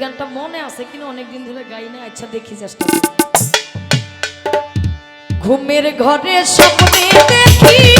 গানটা মনে আছে কিন্তু অনেকদিন ধরে গাই না আচ্ছা দেখি চেষ্টা ঘুমের ঘরে সব দেখি